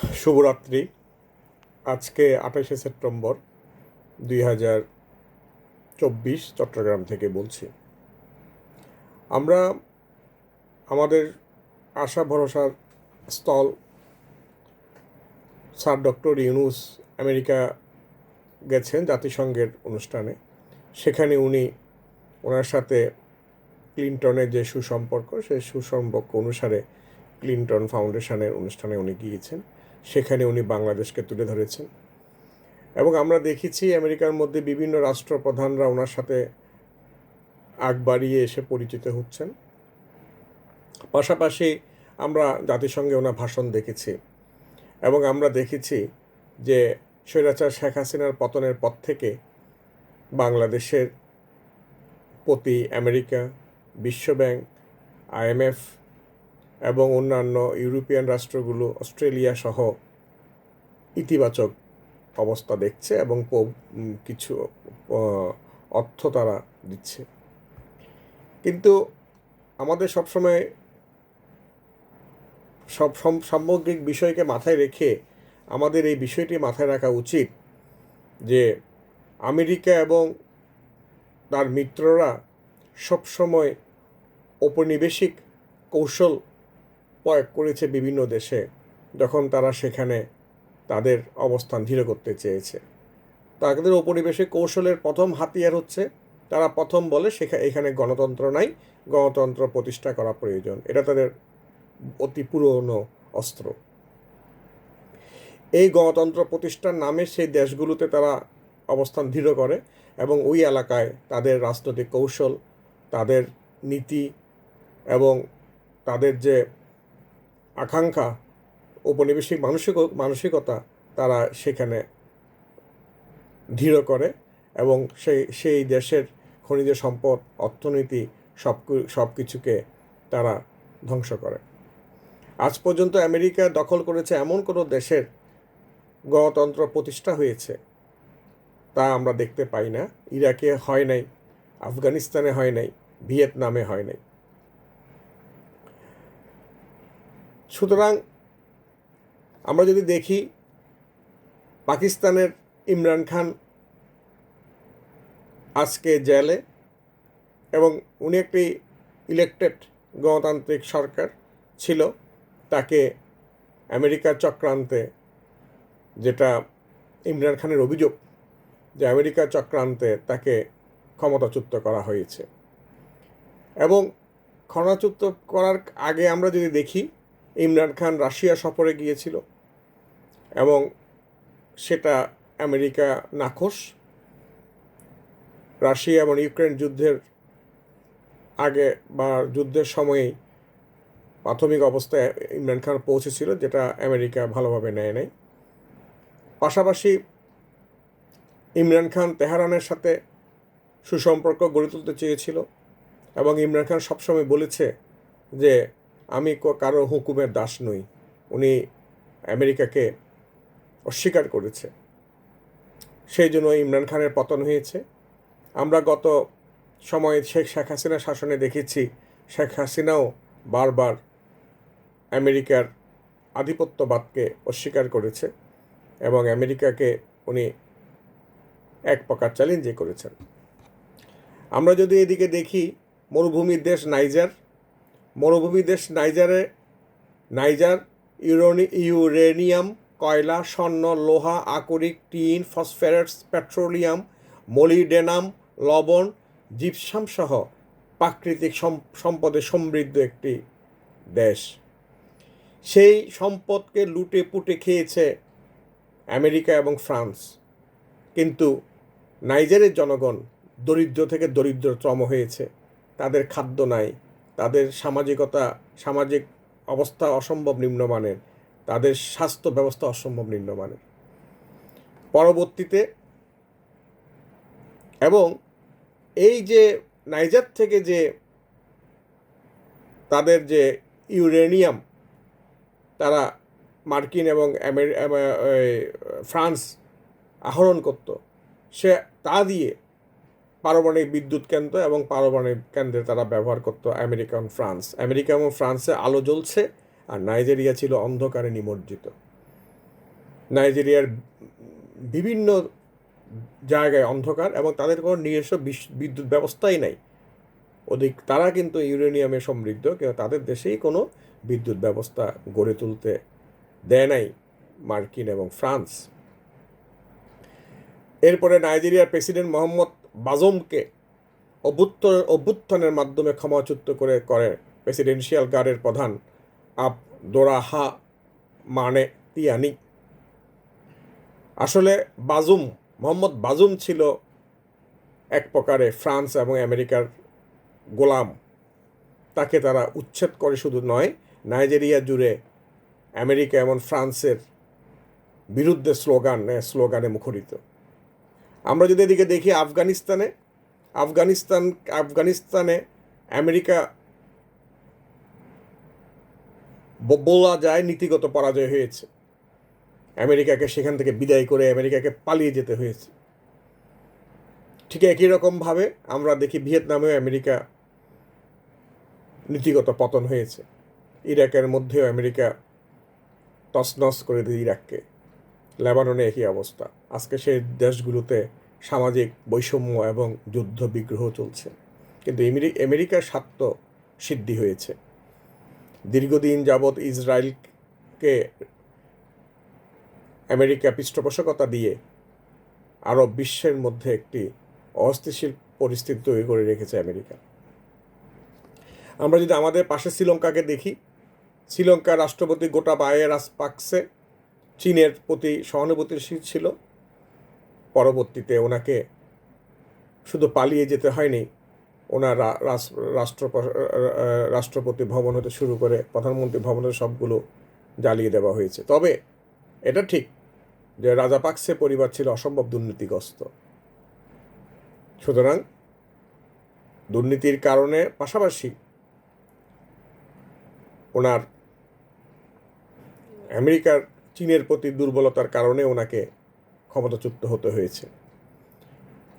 শুভরাত্রি। আজকে আঠাশে সেপ্টেম্বর দুই হাজার চব্বিশ চট্টগ্রাম থেকে বলছি। আমরা আমাদের আশা ভরসার স্থল স্যার ডক্টর ইউনুস আমেরিকা গেছেন জাতিসংঘের অনুষ্ঠানে। সেখানে উনি ওনার সাথে ক্লিন্টনের যে সুসম্পর্ক, সেই সুসম্পর্ক অনুসারে ক্লিন্টন ফাউন্ডেশনের অনুষ্ঠানে উনি গিয়েছেন। সেখানে উনি বাংলাদেশকে তুলে ধরেছেন। এবং আমরা দেখেছি আমেরিকার মধ্যে বিভিন্ন রাষ্ট্রপ্রধানরা ওনার সাথে আগ বাড়িয়ে এসে পরিচিত হচ্ছেন। পাশাপাশি আমরা জাতিসংঘে ওনার ভাষণ দেখেছি এবং আমরা দেখেছি যে স্বৈরাচার শেখ হাসিনার পতনের পর থেকে বাংলাদেশের প্রতি আমেরিকা বিশ্বব্যাংক আইএমএফ এবং অন্যান্য ইউরোপিয়ান রাষ্ট্রগুলো অস্ট্রেলিয়া সহ ইতিবাচক অবস্থা দেখছে এবং কিছু অর্থ তারা দিচ্ছে। কিন্তু আমাদের সবসময় সব সম- সামগ্রিক বিষয়কে মাথায় রেখে আমাদের এই বিষয়টি মাথায় রাখা উচিত যে আমেরিকা এবং তার মিত্ররা সবসময় ঔপনিবেশিক কৌশল প্রয়োগ করেছে বিভিন্ন দেশে, যখন তারা সেখানে তাদের অবস্থান ধীর করতে চেয়েছে। তাদের উপনিবেশে কৌশলের প্রথম হাতিয়ার হচ্ছে, তারা প্রথম বলে সেখানে এখানে গণতন্ত্র নাই, গণতন্ত্র প্রতিষ্ঠা করা প্রয়োজন। এটা তাদের অতি পুরনো অস্ত্র। এই গণতন্ত্র প্রতিষ্ঠার নামে সেই দেশগুলোতে তারা অবস্থান দৃঢ় করে এবং ওই এলাকায় তাদের রাজনৈতিক কৌশল, তাদের নীতি এবং তাদের যে আকাঙ্ক্ষা, ঔপনিবেশিক মানসিক, মানসিকতা তারা সেখানে দৃঢ় করে এবং সেই সেই দেশের খনিজ সম্পদ, অর্থনীতি সব সব কিছুকে তারা ধ্বংস করে। আজ পর্যন্ত আমেরিকা দখল করেছে এমন কোনো দেশের গণতন্ত্র প্রতিষ্ঠা হয়েছে তা আমরা দেখতে পাই না। ইরাকে হয় নাই, আফগানিস্তানে হয় নাই, ভিয়েতনামে হয় নাই। সুতরাং আমরা যদি দেখি পাকিস্তানের ইমরান খান আজকে জেলে এবং উনি একটি ইলেকটেড গণতান্ত্রিক সরকার ছিল, তাকে আমেরিকার চক্রান্তে যেটা ইমরান খানের অভিযোগ যে আমেরিকার চক্রান্তে তাকে ক্ষমতাচ্যুত করা হয়েছে। এবং ক্ষমতাচ্যুত করার আগে আমরা যদি দেখি ইমরান খান রাশিয়া সফরে গিয়েছিল এবং সেটা আমেরিকা নাখোশ। রাশিয়া এবং ইউক্রেন যুদ্ধের আগে বা যুদ্ধের সময়েই প্রাথমিক অবস্থায় ইমরান খান পৌঁছেছিল, যেটা আমেরিকা ভালোভাবে নেয় নাই। পাশাপাশি ইমরান খান তেহরানের সাথে সুসম্পর্ক গড়ে তুলতে চেয়েছিল এবং ইমরান খান সবসময় বলেছে যে আমি কারও হুকুমের দাস নই। উনি আমেরিকাকে অস্বীকার করেছে। সেই জন্য ইমরান খানের পতন হয়েছে। আমরা গত সময়ে শেখ শেখ হাসিনা শাসনে দেখেছি, শেখ হাসিনাও বারবার আমেরিকার আধিপত্যবাদকে অস্বীকার করেছে এবং আমেরিকাকে উনি এক প্রকার চ্যালেঞ্জে করেছেন। আমরা যদি এদিকে দেখি, মরুভূমির দেশ নাইজার মরুভূমি দেশ নাইজারে, নাইজার ইউরোনি ইউরেনিয়াম, কয়লা, স্বর্ণ, লোহা, আকরিক, টিন, ফসফেরাস, পেট্রোলিয়াম, মলিডেনাম, লবণ, জিপসাম সহ প্রাকৃতিক সম্পদে সমৃদ্ধ একটি দেশ। সেই সম্পদকে লুটে পুটে খেয়েছে আমেরিকা এবং ফ্রান্স। কিন্তু নাইজারের জনগণ দরিদ্র থেকে দরিদ্রতম হয়েছে। তাদের খাদ্য নাই। তাদের সামাজিকতা, সামাজিক অবস্থা অসম্ভব নিম্নমানের, তাদের স্বাস্থ্য ব্যবস্থা অসম্ভব নিম্নমানের। পরবর্তীতে এবং এই যে নাইজার থেকে যে তাদের যে ইউরেনিয়াম, তারা মার্কিন এবং ফ্রান্স আহরণ করত, সে তা দিয়ে পারমাণবিক বিদ্যুৎ কেন্দ্র এবং পারমাণবিক কেন্দ্রে তারা ব্যবহার করত আমেরিকা এবং ফ্রান্স। আমেরিকা এবং ফ্রান্সে আলো জ্বলছে আর নাইজেরিয়া ছিল অন্ধকারে নিমজ্জিত। নাইজেরিয়ার বিভিন্ন জায়গায় অন্ধকার এবং তাদের কোনো নিজস্ব বিদ্যুৎ ব্যবস্থাই নাই। অধিক তারা কিন্তু ইউরেনিয়ামে সমৃদ্ধ, কিন্তু তাদের দেশেই কোনো বিদ্যুৎ ব্যবস্থা গড়ে তুলতে দেয় নাই মার্কিন এবং ফ্রান্স। এরপরে নাইজেরিয়ার প্রেসিডেন্ট মোহাম্মদ বাজমকে অভ্যুত্থ অভ্যুত্থানের মাধ্যমে ক্ষমাচ্যুত করে করে প্রেসিডেন্সিয়াল গার্ডের প্রধান আব দোরাহা মানে তিয়ানি আসলে বাজুম, মোহাম্মদ বাজুম ছিল এক প্রকারে ফ্রান্স এবং আমেরিকার গোলাম। তাকে তারা উচ্ছেদ করে শুধু নয়, নাইজেরিয়া জুড়ে আমেরিকা এবং ফ্রান্সের বিরুদ্ধে স্লোগান স্লোগানে মুখরিত। আমরা যদি এদিকে দেখি আফগানিস্তানে, আফগানিস্তান, আফগানিস্তানে আমেরিকা বলা যায় নীতিগত পরাজয় হয়েছে। আমেরিকাকে সেখান থেকে বিদায় করে আমেরিকাকে পালিয়ে যেতে হয়েছে। ঠিক একই রকমভাবে আমরা দেখি ভিয়েতনামেও আমেরিকা নীতিগত পতন হয়েছে। ইরাকের মধ্যেও আমেরিকা তছনছ করে দিয়ে ইরাককে। লেবাননে একই অবস্থা। আজকে সেই দেশগুলোতে সামাজিক বৈষম্য এবং যুদ্ধ বিগ্রহ চলছে। কিন্তু আমেরিকার স্বার্থ সিদ্ধি হয়েছে। দীর্ঘদিন যাবৎ ইসরায়েলকে আমেরিকা পৃষ্ঠপোষকতা দিয়ে আরব বিশ্বের মধ্যে একটি অস্থিতিশীল পরিস্থিতি তৈরি করে রেখেছে আমেরিকা। আমরা যদি আমাদের পাশে শ্রীলঙ্কাকে দেখি, শ্রীলঙ্কার রাষ্ট্রপতি গোটা বায়ে রাজপাকসে চীনের প্রতি সহানুভূতিশীল ছিল। পরবর্তীতে ওনাকে শুধু পালিয়ে যেতে হয়নি, ওনার রাষ্ট্র রাষ্ট্রপতি ভবন হতে শুরু করে প্রধানমন্ত্রী ভবনের সবগুলো জ্বালিয়ে দেওয়া হয়েছে। তবে এটা ঠিক যে রাজা রাজাপাকসে পরিবার ছিল অসম্ভব দুর্নীতিগ্রস্ত। সুতরাং দুর্নীতির কারণে পাশাপাশি ওনার আমেরিকার চীনের প্রতি দুর্বলতার কারণে ওনাকে ক্ষমতাচ্যুত হতে হয়েছে।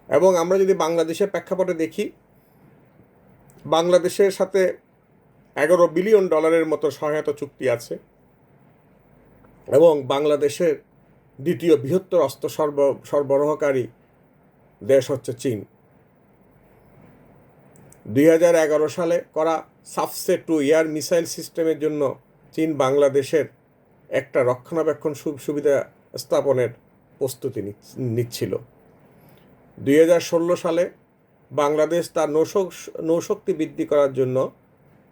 এবং আমরা যদি বাংলাদেশের প্রেক্ষাপটে দেখি, বাংলাদেশের সাথে এগারো বিলিয়ন ডলারের মতো সহায়তা চুক্তি আছে এবং বাংলাদেশের দ্বিতীয় বৃহত্তর অস্ত্র সর্ব, সরবরাহকারী দেশ হচ্ছে চীন। দুই হাজার এগারো সালে করা সাফসে টু এয়ার মিসাইল সিস্টেমের জন্য চীন বাংলাদেশের একটা রক্ষণাবেক্ষণ সুবিধা স্থাপনের প্রস্তুতি নিচ- নিচ্ছিল। দুই হাজার ষোলো সালে বাংলাদেশ তার নৌশক নৌশক্তি বৃদ্ধি করার জন্য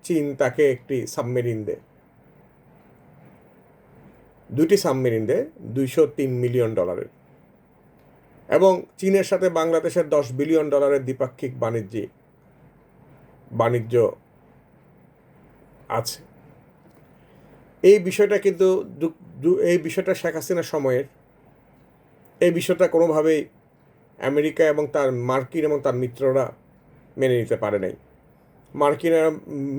চীন তাকে একটি সাবমেরিন দেয়। দুটি সাবমেরিন দেয়, দুইশো তিন মিলিয়ন ডলারের। এবং চীনের সাথে বাংলাদেশের দশ বিলিয়ন ডলারের দ্বিপাক্ষিক বাণিজ্যিক বাণিজ্য আছে। এই বিষয়টা কিন্তু এই বিষয়টা শেখ হাসিনার সময়ের। এই বিষয়টা কোনোভাবেই আমেরিকা এবং তার মার্কিন এবং তার মিত্ররা মেনে নিতে পারে নাই। মার্কিন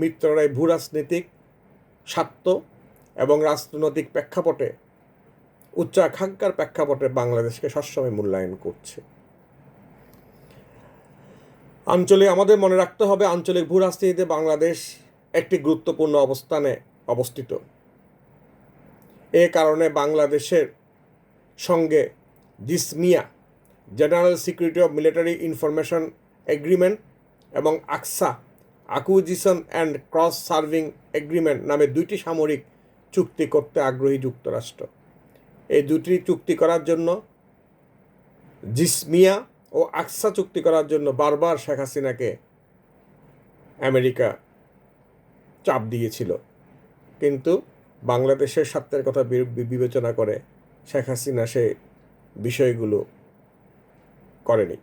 মিত্ররা এই ভূরাজনৈতিক স্বার্থ এবং রাজনৈতিক প্রেক্ষাপটে উচ্চাকাঙ্ক্ষার প্রেক্ষাপটে বাংলাদেশকে সবসময় মূল্যায়ন করছে। আঞ্চলিক, আমাদের মনে রাখতে হবে আঞ্চলিক ভূ রাজনীতিতে বাংলাদেশ একটি গুরুত্বপূর্ণ অবস্থানে অবস্থিত। এ কারণে বাংলাদেশের সঙ্গে GSOMIA general security of military information agreement এবং ACSA acquisition and cross serving agreement নামে দুইটি সামরিক চুক্তি করতে আগ্রহী যুক্তরাষ্ট্র। এই দুটি চুক্তি করার জন্য জিসমিয়া ও আকসা চুক্তি করার জন্য বারবার শেখ হাসিনাকে আমেরিকা চাপ দিয়েছিল। কিন্তু বাংলাদেশের স্বার্থের কথা বিবেচনা করে শেখ হাসিনা সে বিষয়গুলো করেনি।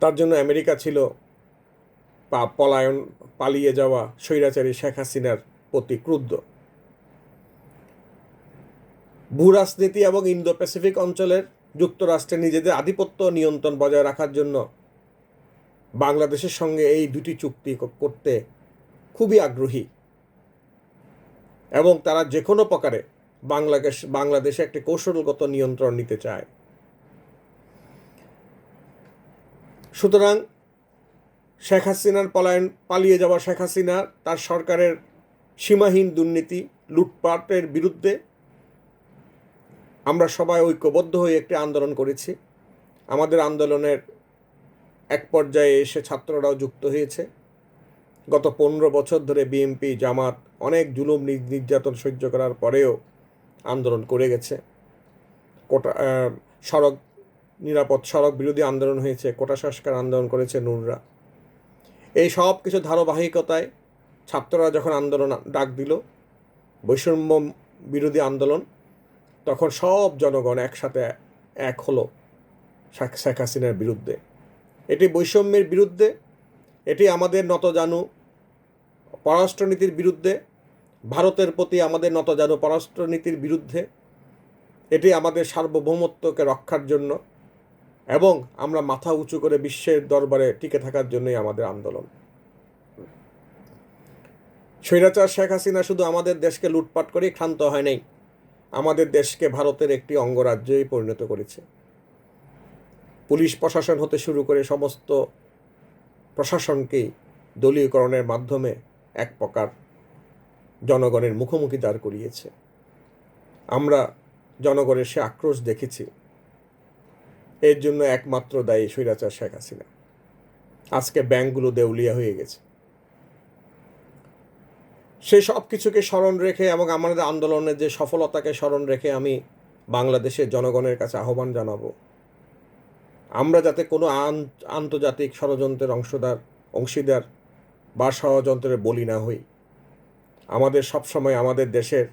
তার জন্য আমেরিকা ছিল পা পলায়ন, পালিয়ে যাওয়া স্বৈরাচারী শেখ হাসিনার প্রতি ক্রুদ্ধ। ভূরাজনীতি এবং ইন্দো প্যাসিফিক অঞ্চলের যুক্তরাষ্ট্রে নিজেদের আধিপত্য নিয়ন্ত্রণ বজায় রাখার জন্য বাংলাদেশের সঙ্গে এই দুটি চুক্তি করতে খুবই আগ্রহী। এবং তারা যে কোনো প্রকারে বাংলাদেশ, বাংলাদেশে একটি কৌশলগত নিয়ন্ত্রণ নিতে চায়। সুতরাং শেখ হাসিনার পলায়ন, পালিয়ে যাওয়া শেখ হাসিনা তার সরকারের সীমাহীন দুর্নীতি, লুটপাটের বিরুদ্ধে আমরা সবাই ঐক্যবদ্ধ হয়ে একটি আন্দোলন করেছি। আমাদের আন্দোলনের এক পর্যায়ে এসে ছাত্ররাও যুক্ত হয়েছে। গত পনেরো বছর ধরে বিএনপি, জামাত অনেক জুলুম নির্যাতন সহ্য করার পরেও আন্দোলন করে গেছে। কোটা সড়ক, নিরাপদ সড়ক বিরোধী আন্দোলন হয়েছে, কোটা সংস্কার আন্দোলন করেছে নুররা। এই সব কিছু ধারাবাহিকতায় ছাত্ররা যখন আন্দোলন ডাক দিল, বৈষম্য বিরোধী আন্দোলন, তখন সব জনগণ একসাথে এক হলো শেখ হাসিনার বিরুদ্ধে। এটি বৈষম্যের বিরুদ্ধে, এটি আমাদের নত নতজানু পররাষ্ট্রনীতির বিরুদ্ধে ভারতের প্রতি আমাদের নতজানু পররাষ্ট্রনীতির বিরুদ্ধে, এটি আমাদের সার্বভৌমত্বকে রক্ষার জন্য এবং আমরা মাথা উঁচু করে বিশ্বের দরবারে টিকে থাকার জন্যই আমাদের আন্দোলন। স্বৈরাচার শেখ হাসিনা শুধু আমাদের দেশকে লুটপাট করেই ক্ষান্ত হয় নাই, আমাদের দেশকে ভারতের একটি অঙ্গরাজ্যেই পরিণত করেছে। পুলিশ প্রশাসন হতে শুরু করে সমস্ত প্রশাসনকেই দলীয়করণের মাধ্যমে এক প্রকার জনগণের মুখোমুখি দাঁড় করিয়েছে। আমরা জনগণের সে আক্রোশ দেখেছি। এর জন্য একমাত্র দায়ী স্বৈরাচার শেখ হাসিনা। আজকে ব্যাংকগুলো দেউলিয়া হয়ে গেছে। সে সব কিছুকে স্মরণ রেখে এবং আমাদের আন্দোলনের যে সফলতাকে স্মরণ রেখে আমি বাংলাদেশের জনগণের কাছে আহ্বান জানাব, আমরা যাতে কোনো আন- আন্তর্জাতিক ষড়যন্ত্রের অংশদার, অংশীদার বা ষড়যন্ত্রের বলি না হই। আমাদের সবসময় আমাদের দেশের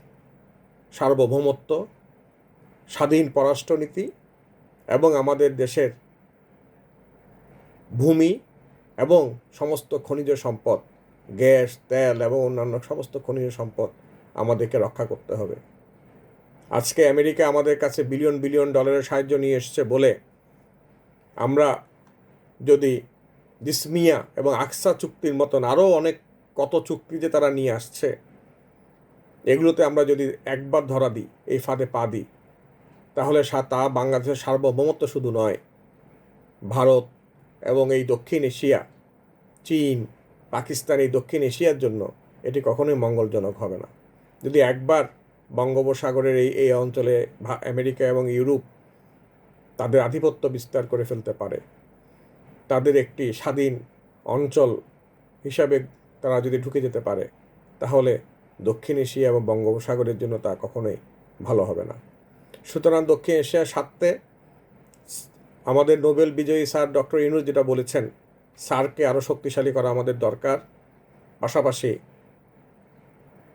সার্বভৌমত্ব, স্বাধীন পররাষ্ট্রনীতি এবং আমাদের দেশের ভূমি এবং সমস্ত খনিজ সম্পদ, গ্যাস, তেল এবং অন্যান্য সমস্ত খনিজ সম্পদ আমাদেরকে রক্ষা করতে হবে। আজকে আমেরিকা আমাদের কাছে বিলিয়ন বিলিয়ন ডলারের সাহায্য নিয়ে এসছে বলে আমরা যদি ডিসমিয়া এবং আকসা চুক্তির মতন আরও অনেক কত চুক্তি যে তারা নিয়ে আসছে এগুলোতে আমরা যদি একবার ধরা দিই, এই ফাঁদে পা দিই, তাহলে তা বাংলাদেশের সার্বভৌমত্ব শুধু নয়, ভারত এবং এই দক্ষিণ এশিয়া, চীন, পাকিস্তান, এই দক্ষিণ এশিয়ার জন্য এটি কখনোই মঙ্গলজনক হবে না। যদি একবার বঙ্গোপসাগরের এই এই অঞ্চলে আমেরিকা এবং ইউরোপ তাদের আধিপত্য বিস্তার করে ফেলতে পারে, তাদের একটি স্বাধীন অঞ্চল হিসাবে তারা যদি ঢুকে যেতে পারে, তাহলে দক্ষিণ এশিয়া এবং বঙ্গোপসাগরের জন্য তা কখনোই ভালো হবে না। সুতরাং দক্ষিণ এশিয়ার স্বার্থে আমাদের নোবেল বিজয়ী স্যার ডক্টর ইউনুস যেটা বলেছেন, স্যারকে আরও শক্তিশালী করা আমাদের দরকার। পাশাপাশি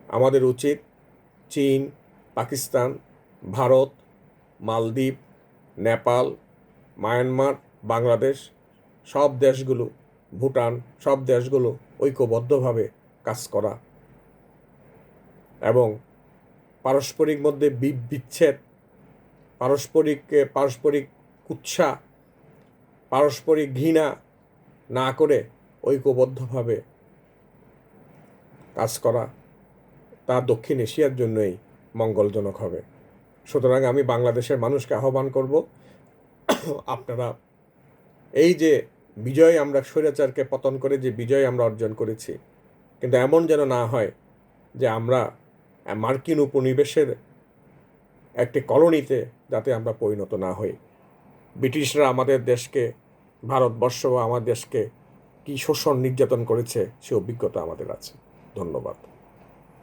আমাদের উচিত চীন, পাকিস্তান, ভারত, মালদ্বীপ, নেপাল, মায়ানমার, বাংলাদেশ সব দেশগুলো, ভুটান সব দেশগুলো ঐক্যবদ্ধভাবে কাজ করা এবং পারস্পরিক মধ্যে বিচ্ছেদ, পারস্পরিক পারস্পরিক কুৎসা, পারস্পরিক ঘৃণা না করে ঐক্যবদ্ধভাবে কাজ করা তা দক্ষিণ এশিয়ার জন্যই মঙ্গলজনক হবে। সুতরাং আমি বাংলাদেশের মানুষকে আহ্বান করব, আপনারা এই যে বিজয় আমরা স্বৈরাচারকে পতন করে যে বিজয় আমরা অর্জন করেছি, কিন্তু এমন যেন না হয় যে আমরা মার্কিন উপনিবেশের একটি কলোনিতে যাতে আমরা পরিণত না হই। ব্রিটিশরা আমাদের দেশকে, ভারতবর্ষ আমার দেশকে কী শোষণ নির্যাতন করেছে সে অভিজ্ঞতা আমাদের আছে। ধন্যবাদ।